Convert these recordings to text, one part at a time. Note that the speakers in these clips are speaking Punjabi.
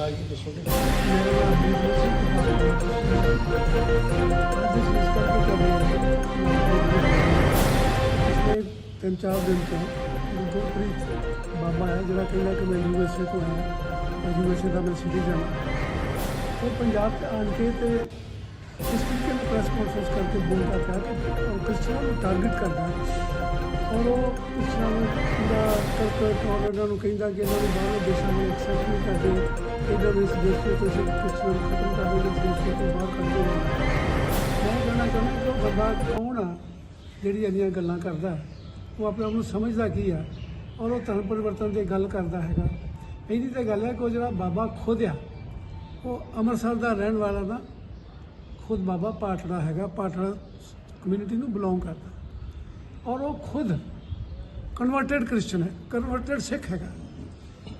ਨਾਂ ਦੱਸੋਗੇ ਪਿਛਲੇ ਤਿੰਨ ਚਾਰ ਦਿਨ ਤੋਂ ਗੁਰਪ੍ਰੀਤ ਬਾਬਾ ਹੈ, ਜਿਹੜਾ ਕਹਿੰਦਾ ਕਿ ਮੈਂ ਯੂਐਸਏ ਤੋਂ ਹਾਂ ਯੂਐਸਏ ਦਾ ਮੈਂ ਸਿਟੀ ਜਾਣਾ। ਉਹ ਪੰਜਾਬ 'ਚ ਆਣ ਕੇ ਤੇ ਇਸ ਤਰੀਕੇ ਨਾਲ ਪ੍ਰੈਸ ਕਾਨਫਰੰਸ ਕਰਕੇ ਬੋਲਦਾ ਪਿਆ ਕਿ ਉਹ ਕ੍ਰਿਸਚਨਾਂ ਨੂੰ ਟਾਰਗੇਟ ਕਰਦਾ ਔਰ ਉਹ ਕ੍ਰਿਸਚਨਾਂ ਦਾ ਪੂਰਾ ਉਹਨਾਂ ਨੂੰ ਕਹਿੰਦਾ ਕਿ ਇਹਨਾਂ ਨੂੰ ਬਾਹਰਲੇ ਦੇਸ਼ਾਂ ਨੂੰ ਐਕਸੈਪਟ ਨਹੀਂ ਕਰਦੇ। ਇਹਨਾਂ ਨੂੰ ਇਸ ਤੋਂ ਤੁਸੀਂ ਕ੍ਰਿਸਚਨਾਂ ਨੂੰ ਖਤਮ ਕਰ ਦਿਓ ਇਸ ਦੇਸ਼ ਤੋਂ ਬਾਹਰ ਕੱਢ ਦਿਓ ਮੈਂ ਕਹਿਣਾ ਚਾਹੁੰਦਾ ਕਿ ਉਹ ਬੰਦਾ ਕੌਣ ਆ ਜਿਹੜੀ ਇੰਨੀਆਂ ਗੱਲਾਂ ਕਰਦਾ ਉਹ ਆਪਣੇ ਆਪ ਨੂੰ ਸਮਝਦਾ ਕੀ ਆ ਔਰ ਉਹ ਧਰਮ ਪਰਿਵਰਤਨ ਦੀ ਗੱਲ ਕਰਦਾ ਹੈਗਾ ਇਹਦੀ ਤਾਂ ਗੱਲ ਹੈ ਕਿ ਉਹ ਜਿਹੜਾ ਬਾਬਾ ਖੁਦ ਆ ਉਹ ਅੰਮ੍ਰਿਤਸਰ ਦਾ ਰਹਿਣ ਵਾਲਾ ਨਾ, ਖੁਦ ਬਾਬਾ ਪਾਟੜਾ ਹੈਗਾ, ਪਾਟੜਾ ਕਮਿਊਨਿਟੀ ਨੂੰ ਬਿਲੋਂਗ ਕਰਦਾ ਔਰ ਉਹ ਖੁਦ। ਕਨਵਰਟਡ ਕ੍ਰਿਸਚਨ ਹੈ ਕਨਵਰਟਡ ਸਿੱਖ ਹੈਗਾ।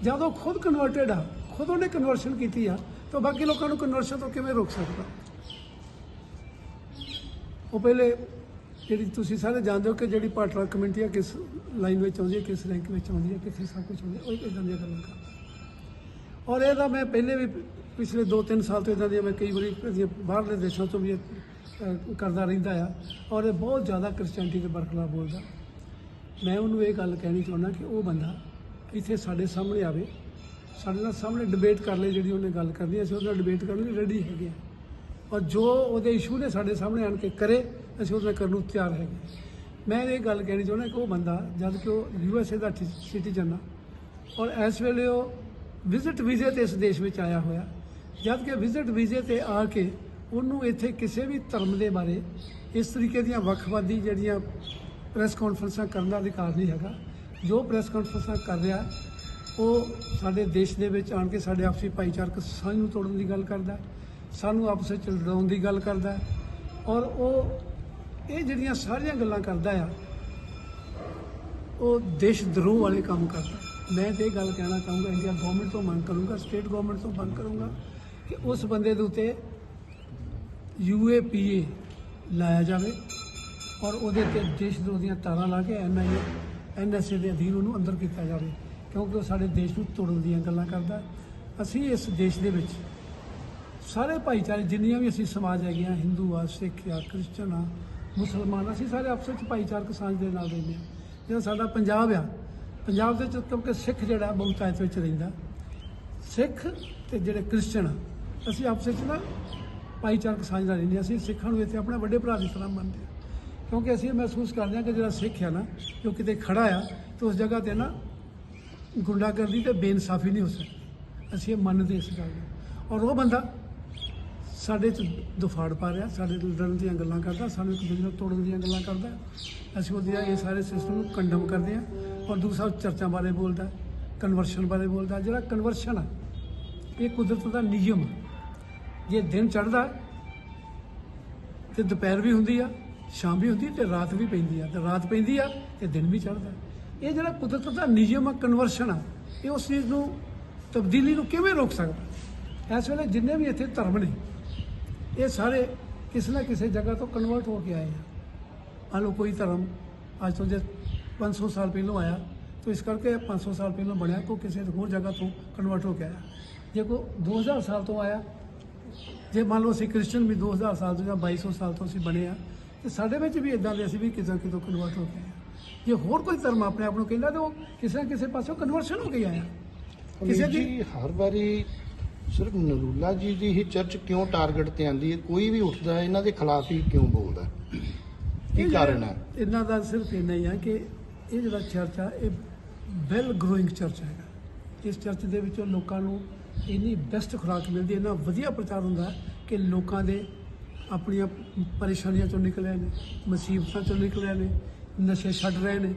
ਜਦ ਉਹ ਖੁਦ ਕਨਵਰਟਡ ਆ ਖੁਦ ਉਹਨੇ ਕਨਵਰਸ਼ਨ ਕੀਤੀ ਆ ਤਾਂ ਬਾਕੀ ਲੋਕਾਂ ਨੂੰ ਕਨਵਰਸ਼ਨ ਤੋਂ ਕਿਵੇਂ ਰੋਕ ਸਕਦਾ? ਉਹ ਪਹਿਲੇ ਜਿਹੜੀ ਤੁਸੀਂ ਸਾਰੇ ਜਾਣਦੇ ਹੋ ਕਿ ਜਿਹੜੀ ਪਾਟਰਾ ਕਮਿਊਨਿਟੀ ਆ ਕਿਸ ਲਾਈਨ ਵਿੱਚ ਆਉਂਦੀ ਹੈ ਕਿਸ ਰੈਂਕ ਵਿੱਚ ਆਉਂਦੀ ਹੈ ਕਿੱਥੇ ਸਭ ਕੁਝ ਆਉਂਦੀ ਉਹ ਇਦਾਂ ਦੀਆਂ ਗੱਲਾਂ ਕਰਦਾ ਔਰ ਇਹਦਾ ਮੈਂ ਪਹਿਲੇ ਵੀ ਪਿਛਲੇ 2-3 ਸਾਲ ਤੋਂ ਇਦਾਂ ਦੀਆਂ ਮੈਂ ਕਈ ਵਾਰੀ ਬਾਹਰਲੇ ਦੇਸ਼ਾਂ ਤੋਂ ਵੀ ਇਹ, ਕਰਦਾ ਰਹਿੰਦਾ ਆ। ਔਰ ਇਹ ਬਹੁਤ ਜ਼ਿਆਦਾ ਕ੍ਰਿਸਚੀਅਨਟੀ ਦੇ ਬਰਖਲਾਫ ਬੋਲਦਾ। ਮੈਂ ਉਹਨੂੰ ਇਹ ਗੱਲ ਕਹਿਣੀ ਚਾਹੁੰਦਾ ਕਿ ਉਹ ਬੰਦਾ ਇੱਥੇ ਸਾਡੇ ਸਾਹਮਣੇ ਆਵੇ ਸਾਡੇ ਨਾਲ ਸਾਹਮਣੇ ਡਿਬੇਟ ਕਰ ਲਈ ਜਿਹੜੀ ਉਹਨੇ ਗੱਲ ਕਰਨੀ ਅਸੀਂ ਉਹਦੇ ਨਾਲ ਡਿਬੇਟ ਕਰਨ ਲਈ ਰੈਡੀ ਹੈਗੇ ਹਾਂ। ਔਰ ਜੋ ਉਹਦੇ ਇਸ਼ੂ ਨੇ ਸਾਡੇ ਸਾਹਮਣੇ ਆਣ ਕੇ ਕਰੇ, ਅਸੀਂ ਉਹਦੇ ਨਾਲ ਕਰਨ ਨੂੰ ਤਿਆਰ ਹੈਗੇ ਮੈਂ ਇਹ ਗੱਲ ਕਹਿਣੀ ਚਾਹੁੰਦਾ ਕਿ ਉਹ ਬੰਦਾ, ਜਦ ਕਿ ਉਹ ਯੂ ਐਸ ਏ ਦਾ ਸਿਟੀਜ਼ਨ ਆ, ਔਰ ਇਸ ਵੇਲੇ ਉਹ ਵਿਜ਼ਿਟ ਵੀਜ਼ੇ ਤੇ ਇਸ ਦੇਸ਼ ਵਿੱਚ ਆਇਆ ਹੋਇਆ। ਜਦ ਕਿ ਵਿਜ਼ਿਟ ਵੀਜ਼ੇ ਤੇ ਆ ਕੇ ਉਹਨੂੰ ਇੱਥੇ ਕਿਸੇ ਵੀ ਧਰਮ ਦੇ ਬਾਰੇ ਇਸ ਤਰੀਕੇ ਦੀਆਂ ਵੱਖਵਾਦੀ ਜਿਹੜੀਆਂ ਪ੍ਰੈਸ ਕਾਨਫਰੰਸਾਂ ਕਰਨ ਦਾ ਅਧਿਕਾਰ ਨਹੀਂ ਹੈਗਾ। ਜੋ ਪ੍ਰੈਸ ਕਾਨਫਰੰਸਾਂ ਕਰ ਰਿਹਾ ਉਹ ਸਾਡੇ ਦੇਸ਼ ਦੇ ਵਿੱਚ ਆਣ ਕੇ ਸਾਡੇ ਆਪਸੀ ਭਾਈਚਾਰਕ ਸਾਂਝ ਨੂੰ ਤੋੜਨ ਦੀ ਗੱਲ ਕਰਦਾ ਸਾਨੂੰ ਆਪਸ ਵਿੱਚ ਲੜਾਉਣ ਦੀ ਗੱਲ ਕਰਦਾ ਔਰ ਉਹ ਇਹ ਜਿਹੜੀਆਂ ਸਾਰੀਆਂ ਗੱਲਾਂ ਕਰਦਾ ਆ, ਉਹ ਦੇਸ਼ ਦਰੋਹ ਵਾਲੇ ਕੰਮ ਕਰਦਾ ਮੈਂ ਤੇ ਇਹ ਗੱਲ ਕਹਿਣਾ ਚਾਹੂੰਗਾ, ਇੰਡੀਆ ਗਵਰਨਮੈਂਟ ਤੋਂ ਮੰਗ ਕਰੂੰਗਾ ਸਟੇਟ ਗਵਰਨਮੈਂਟ ਤੋਂ ਮੰਗ ਕਰੂੰਗਾ ਕਿ ਉਸ ਬੰਦੇ ਦੇ ਉੱਤੇ ਯੂਏਪੀਏ ਲਾਇਆ ਜਾਵੇ ਔਰ ਉਹਦੇ ਤੇ ਦੇਸ਼ ਦਰੋਹ ਦੀਆਂ ਤਾਰਾਂ ਲਾ ਕੇ ਐਨਆਈਏ ਐਨਐਸਏ ਦੇ ਅਧੀਨ ਉਹਨੂੰ ਅੰਦਰ ਕੀਤਾ ਜਾਵੇ। ਕਿਉਂਕਿ ਉਹ ਸਾਡੇ ਦੇਸ਼ ਨੂੰ ਤੋੜਨ ਦੀਆਂ ਗੱਲਾਂ ਕਰਦਾ ਅਸੀਂ ਇਸ ਦੇਸ਼ ਦੇ ਵਿੱਚ ਸਾਰੇ ਭਾਈਚਾਰੇ, ਜਿੰਨੀਆਂ ਵੀ ਅਸੀਂ ਸਮਾਜ ਹੈਗੀਆਂ ਹਿੰਦੂ ਆ, ਸਿੱਖ ਆ, ਕ੍ਰਿਸਚਨ ਆ, ਮੁਸਲਮਾਨ ਅਸੀਂ ਸਾਰੇ ਆਪਸ ਵਿੱਚ ਭਾਈਚਾਰਕ ਸਾਂਝ ਦੇ ਨਾਲ ਰਹਿੰਦੇ ਹਾਂ। ਜਿਹੜਾ ਸਾਡਾ ਪੰਜਾਬ ਆ, ਪੰਜਾਬ ਦੇ ਵਿੱਚ ਕਿਉਂਕਿ ਸਿੱਖ ਜਿਹੜਾ ਬਹੁਤਾਇਤ ਵਿੱਚ ਰਹਿੰਦਾ। ਸਿੱਖ ਤੇ ਜਿਹੜੇ ਕ੍ਰਿਸਚਨ ਆ, ਅਸੀਂ ਆਪਸ ਵਿੱਚ ਨਾ ਭਾਈਚਾਰਕ ਸਾਂਝ ਨਾਲ ਰਹਿੰਦੇ ਅਸੀਂ ਸਿੱਖਾਂ ਨੂੰ ਇੱਥੇ ਆਪਣੇ ਵੱਡੇ ਭਰਾ ਦੀ ਤਰ੍ਹਾਂ ਮੰਨਦੇ ਹਾਂ। ਕਿਉਂਕਿ ਅਸੀਂ ਇਹ ਮਹਿਸੂਸ ਕਰਦੇ ਹਾਂ ਕਿ ਜਿਹੜਾ ਸਿੱਖ ਆ ਨਾ, ਜੋ ਕਿਤੇ ਖੜਾ ਆ, ਤੇ ਉਸ ਜਗ੍ਹਾ ਤੇ ਨਾ ਗੁੰਡਾਗਰਦੀ ਤੇ ਬੇਇਨਸਾਫੀ ਨਹੀਂ ਹੋ ਸਕਦੀ। ਅਸੀਂ ਇਹ ਮੰਨਦੇ ਇਸ ਗੱਲ ਨੂੰ। ਔਰ ਉਹ ਬੰਦਾ ਸਾਡੇ ਚ ਦੁਫਾੜ ਪਾ ਰਿਹਾ, ਸਾਡੇ ਤੋਂ ਲੜਨ ਦੀਆਂ ਗੱਲਾਂ ਕਰਦਾ, ਸਾਨੂੰ ਇੱਕ ਦੂਜੇ ਨੂੰ ਤੋੜਨ ਦੀਆਂ ਗੱਲਾਂ ਕਰਦਾ। ਅਸੀਂ ਉਹਦੀਆਂ ਇਹ ਸਾਰੇ ਸਿਸਟਮ ਨੂੰ ਕੰਡਮ ਕਰਦੇ ਹਾਂ ਔਰ ਦੂਸਰਾ ਚਰਚਾ ਬਾਰੇ ਬੋਲਦਾ ਕਨਵਰਸ਼ਨ ਬਾਰੇ ਬੋਲਦਾ। ਜਿਹੜਾ ਕਨਵਰਸ਼ਨ ਆ, ਇਹ ਕੁਦਰਤ ਦਾ ਨਿਯਮ ਜੇ ਦਿਨ ਚੜ੍ਹਦਾ ਤੇ ਦੁਪਹਿਰ ਵੀ ਹੁੰਦੀ ਆ, ਸ਼ਾਮ ਵੀ ਹੁੰਦੀ ਤੇ ਰਾਤ ਵੀ ਪੈਂਦੀ ਆ। ਤੇ ਰਾਤ ਪੈਂਦੀ ਆ ਤੇ ਦਿਨ ਵੀ ਚੜਦਾ ਇਹ ਜਿਹੜਾ ਕੁਦਰਤ ਦਾ ਨਿਯਮ ਆ ਕਨਵਰਸ਼ਨ ਆ, ਇਹ ਉਸ ਚੀਜ਼ ਨੂੰ ਤਬਦੀਲੀ ਨੂੰ ਕਿਵੇਂ ਰੋਕ ਸਕਦਾ? ਇਸ ਵੇਲੇ ਜਿੰਨੇ ਵੀ ਇੱਥੇ ਧਰਮ ਨੇ, ਇਹ ਸਾਰੇ ਕਿਸੇ ਨਾ ਕਿਸੇ ਜਗ੍ਹਾ ਤੋਂ ਕਨਵਰਟ ਹੋ ਕੇ ਆਏ ਆ। ਆ ਲੋ ਕੋਈ ਧਰਮ ਅੱਜ ਤੋਂ ਜੇ 500 ਸਾਲ ਪਹਿਲਾਂ ਆਇਆ, ਤਾਂ ਇਸ ਕਰਕੇ 500 ਸਾਲ ਪਹਿਲਾਂ ਬਣਿਆ ਕੋ ਕਿਸੇ ਹੋਰ ਜਗ੍ਹਾ ਤੋਂ ਕਨਵਰਟ ਹੋ ਕੇ ਆਇਆ। ਜੇ ਕੋ 2000 ਸਾਲ ਤੋਂ ਆਇਆ, ਜੇ ਮੰਨ ਲਓ ਅਸੀਂ ਕ੍ਰਿਸਚਨ ਵੀ 2000 ਸਾਲ ਤੋਂ ਜਾਂ 2200 ਸਾਲ ਤੋਂ ਅਸੀਂ ਬਣੇ ਆ, ਤੇ ਸਾਡੇ ਵਿੱਚ ਵੀ ਇਦਾਂ ਦੇ ਅਸੀਂ ਵੀ ਕਿਤੇ ਕਿਤੋਂ ਕਨਵਰਟ ਹੋ ਗਏ ਆ। ਜੇ ਹੋਰ ਕੋਈ ਧਰਮ ਆਪਣੇ ਆਪ ਨੂੰ ਕਹਿੰਦਾ ਤਾਂ ਉਹ ਕਿਸੇ ਨਾ ਕਿਸੇ ਪਾਸੋਂ ਕਨਵਰਸ਼ਨ ਹੋ ਕੇ ਆਇਆ। ਕਿਸੇ ਦੀ ਜੀ ਹਰ ਵਾਰੀ ਸਿਰਫ ਨਰੂਲਾ ਜੀ ਦੀ ਹੀ ਚਰਚ ਕਿਉਂ ਟਾਰਗੇਟ ਤੇ ਆਂਦੀ ਹੈ? ਕੋਈ ਵੀ ਉੱਠਦਾ ਹੈ ਇਹਨਾਂ ਦੇ ਖਿਲਾਫ ਹੀ ਕਿਉਂ ਬੋਲਦਾ ਹੈ? ਕੀ ਇਹ ਕਾਰਨ ਜਿਹੜਾ- ਹੈ? ਇਹਨਾਂ ਦਾ ਸਿਰਫ ਇੰਨਾ ਹੀ ਆ ਕਿ ਇਹ ਜਿਹੜਾ ਚਰਚ ਆ ਇਹ ਵੈਲ ਗਰੋਇੰਗ ਚਰਚ ਹੈਗਾ। ਇਸ ਚਰਚ ਦੇ ਵਿੱਚੋਂ ਲੋਕਾਂ ਨੂੰ ਇੰਨੀ ਬੈਸਟ ਖੁਰਾਕ ਮਿਲਦੀ ਹੈ ਇੰਨਾ ਵਧੀਆ ਪ੍ਰਚਾਰ ਹੁੰਦਾ ਹੈ ਕਿ ਲੋਕਾਂ ਦੇ ਆਪਣੀਆਂ ਪਰੇਸ਼ਾਨੀਆਂ ਚੋਂ ਨਿਕਲੇ ਨੇ ਮੁਸੀਬਤਾਂ ਚੋਂ ਨਿਕਲੇ ਨੇ। ਨਸ਼ੇ ਛੱਡ ਰਹੇ ਨੇ।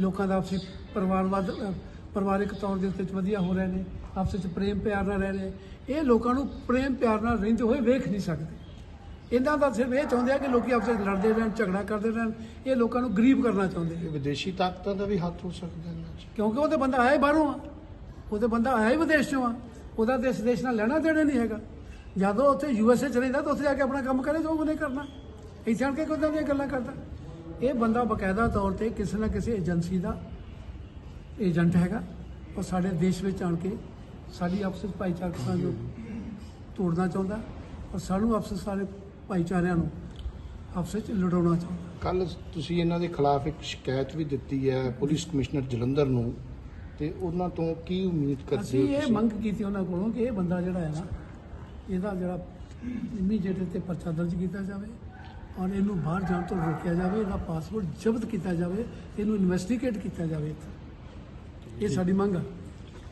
ਲੋਕਾਂ ਦਾ ਆਪਸੀ ਪਰਿਵਾਰਵਾਦ ਅ, ਪਰਿਵਾਰਿਕ ਤੌਰ ਦੇ ਉੱਤੇ ਵਧੀਆ ਹੋ ਰਹੇ ਨੇ। ਆਪਸ ਵਿੱਚ ਪ੍ਰੇਮ ਪਿਆਰ ਨਾਲ ਰਹਿ ਰਹੇ ਇਹ ਲੋਕਾਂ ਨੂੰ ਪ੍ਰੇਮ ਪਿਆਰ ਨਾਲ ਰਹਿੰਦੇ ਹੋਏ ਵੇਖ ਨਹੀਂ ਸਕਦੇ। ਇਹਨਾਂ ਦਾ ਸਿਰਫ ਇਹ ਚਾਹੁੰਦੇ ਆ ਕਿ ਲੋਕੀ ਆਪਸ ਵਿੱਚ ਲੜਦੇ ਰਹਿਣ ਝਗੜਾ ਕਰਦੇ ਰਹਿਣ। ਇਹ ਲੋਕਾਂ ਨੂੰ ਗਰੀਬ ਕਰਨਾ ਚਾਹੁੰਦੇ ਆ ਵਿਦੇਸ਼ੀ ਤਾਕਤਾਂ ਦਾ ਵੀ ਹੱਥ ਹੋ ਸਕਦਾ ਇਹਨਾਂ 'ਚ। ਕਿਉਂਕਿ ਉਹ ਤੇ ਬੰਦਾ ਆਇਆ ਹੀ ਬਾਹਰੋਂ ਆ। ਉਹ ਤੇ ਬੰਦਾ ਆਇਆ ਹੀ ਵਿਦੇਸ਼ ਚੋਂ ਆ। ਉਹਦਾ ਦੇਸ਼ ਦੇਸ਼ ਨਾਲ ਲੈਣਾ ਦੇਣਾ ਨਹੀਂ ਹੈਗਾ। ਜਦੋਂ ਉੱਥੇ ਯੂ ਐਸ ਏ ਚ ਰਹਿੰਦਾ ਤਾਂ ਉੱਥੇ ਜਾ ਕੇ ਆਪਣਾ ਕੰਮ ਕਰੇ ਜੋ ਉਹਨੇ ਕਰਨਾ। ਇੱਥੇ ਆਣ ਕੇ ਕਿਦਾਂ ਦੀਆਂ ਗੱਲਾਂ ਕਰਦਾ। ਇਹ ਬੰਦਾ ਬਕਾਇਦਾ ਤੌਰ ਤੇ ਕਿਸੇ ਨਾ ਕਿਸੇ ਏਜੰਸੀ ਦਾ ਏਜੰਟ ਹੈਗਾ। ਉਹ ਸਾਡੇ ਦੇਸ਼ ਵਿੱਚ ਆਣ ਕੇ ਸਾਡੀ ਆਪਸ ਵਿੱਚ ਭਾਈਚਾਰਕ ਸਾਂਝ ਨੂੰ ਤੋੜਨਾ ਚਾਹੁੰਦਾ ਔਰ ਸਾਨੂੰ ਆਪਸ ਵਿੱਚ ਸਾਰੇ ਭਾਈਚਾਰਿਆਂ ਨੂੰ ਆਪਸ ਵਿੱਚ ਲੜਾਉਣਾ ਚਾਹੁੰਦਾ। ਕੱਲ ਤੁਸੀਂ ਇਹਨਾਂ ਦੇ ਖਿਲਾਫ ਇੱਕ ਸ਼ਿਕਾਇਤ ਵੀ ਦਿੱਤੀ ਹੈ ਪੁਲਿਸ ਕਮਿਸ਼ਨਰ ਜਲੰਧਰ ਨੂੰ ਤੇ ਉਹਨਾਂ ਤੋਂ ਕੀ ਉਮੀਦ ਕਰਦੇ ਅਸੀਂ ਹੋ ਇਹ ਤੁਸੀਂ? ਮੰਗ ਕੀਤੀ ਉਹਨਾਂ ਕੋਲੋਂ ਕਿ ਇਹ ਬੰਦਾ ਜਿਹੜਾ ਹੈ ਨਾ ਇਹਦਾ ਜਿਹੜਾ ਇਮੀਡੀਏਟ ਤੇ ਪਰਚਾ ਦਰਜ ਕੀਤਾ ਜਾਵੇ। ਔਰ ਇਹਨੂੰ ਬਾਹਰ ਜਾਣ ਤੋਂ ਰੋਕਿਆ ਜਾਵੇ, ਇਹਦਾ ਪਾਸਪੋਰਟ ਜ਼ਬਤ ਕੀਤਾ ਜਾਵੇ, ਇਹਨੂੰ ਇਨਵੈਸਟੀਗੇਟ ਕੀਤਾ ਜਾਵੇ ਇੱਥੇ। ਇਹ ਸਾਡੀ ਮੰਗ ਹੈ